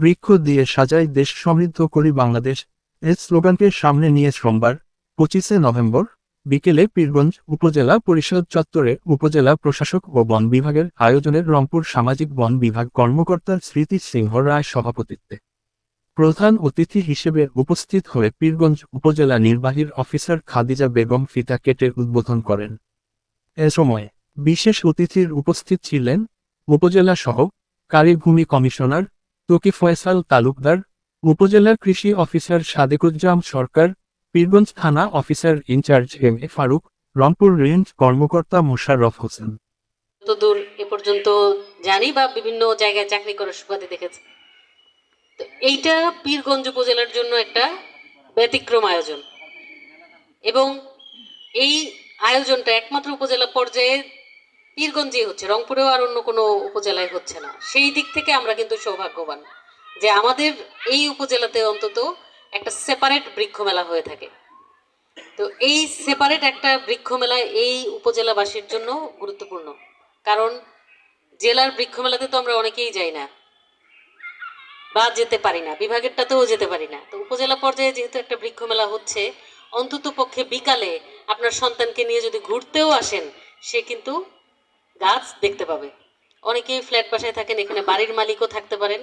বৃক্ষ দিয়ে সাজাই দেশ সমৃদ্ধ করি বাংলাদেশ। এ স্লোগানকে সামনে নিয়ে সোমবার, পঁচিশে নভেম্বর, বিকেলে পীরগঞ্জ উপজেলা পরিষদ চত্বরে উপজেলা প্রশাসক ও বন বিভাগের আয়োজনের রংপুর সামাজিক বন বিভাগ কর্মকর্তার স্মৃতি সিংহ রায় সভাপতিত্বে প্রধান অতিথি হিসেবে উপস্থিত হয়ে পীরগঞ্জ উপজেলা নির্বাহীর অফিসার খাদিজা বেগম ফিতা কেটে উদ্বোধন করেন। এ সময় বিশেষ অতিথির উপস্থিত ছিলেন উপজেলা সহ কারিভূমি কমিশনার তকি ফয়সাল তালুকদার, উপজেলার কৃষি অফিসার সাদেকুজ্জাম সরকার, পীরগঞ্জ থানা officer in-charge M A Faruk, Rangpur range কর্মকর্তা মোশাররফ হোসেন। দূর এ পর্যন্ত জানি বা বিভিন্ন জায়গায় চাকরি করার সুবাদে দেখেছি। এইটা পীরগঞ্জ উপজেলার জন্য একটা ব্যতিক্রম আয়োজন। এবং এই আয়োজনটা একমাত্র উপজেলা পর্যায়ে পীরগঞ্জেই হচ্ছে, রংপুরেও আর অন্য কোনো উপজেলায় হচ্ছে না। সেই দিক থেকে আমরা কিন্তু সৌভাগ্যবান। যে আমাদের এই উপজেলাতে অন্তত একটা সেপারেট বৃক্ষ মেলা হয়ে থাকে। তো এই সেপারেট একটা বৃক্ষ মেলা এই উপজেলাবাসীর জন্য গুরুত্বপূর্ণ। কারণ জেলার বৃক্ষ মেলাতে তো আমরা অনেকেই যাই না। বা যেতে পারি না, বিভাগেরটাতেও যেতে পারি না। তো উপজেলা পর্যায়ে যেহেতু একটা বৃক্ষ মেলা হচ্ছে অন্তত পক্ষে বিকালে আপনার সন্তানকে নিয়ে যদি ঘুরতেও আসেন, সে কিন্তু গাছ দেখতে পাবে। অনেকেই ফ্ল্যাট বাসায় থাকেন, এখানে বাড়ির মালিকও থাকতে পারেন।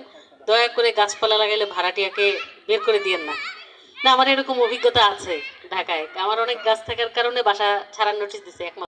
দয়া করে গাছপালা লাগাইলে ভাড়াটিয়াকে বের করে দিয়েন না। না, আমার এরকম অভিজ্ঞতা আছে ঢাকায়। আমার অনেক গাছ থাকার কারণে বাসা ছাড়ার নোটিশ দিছে, একমাত্র।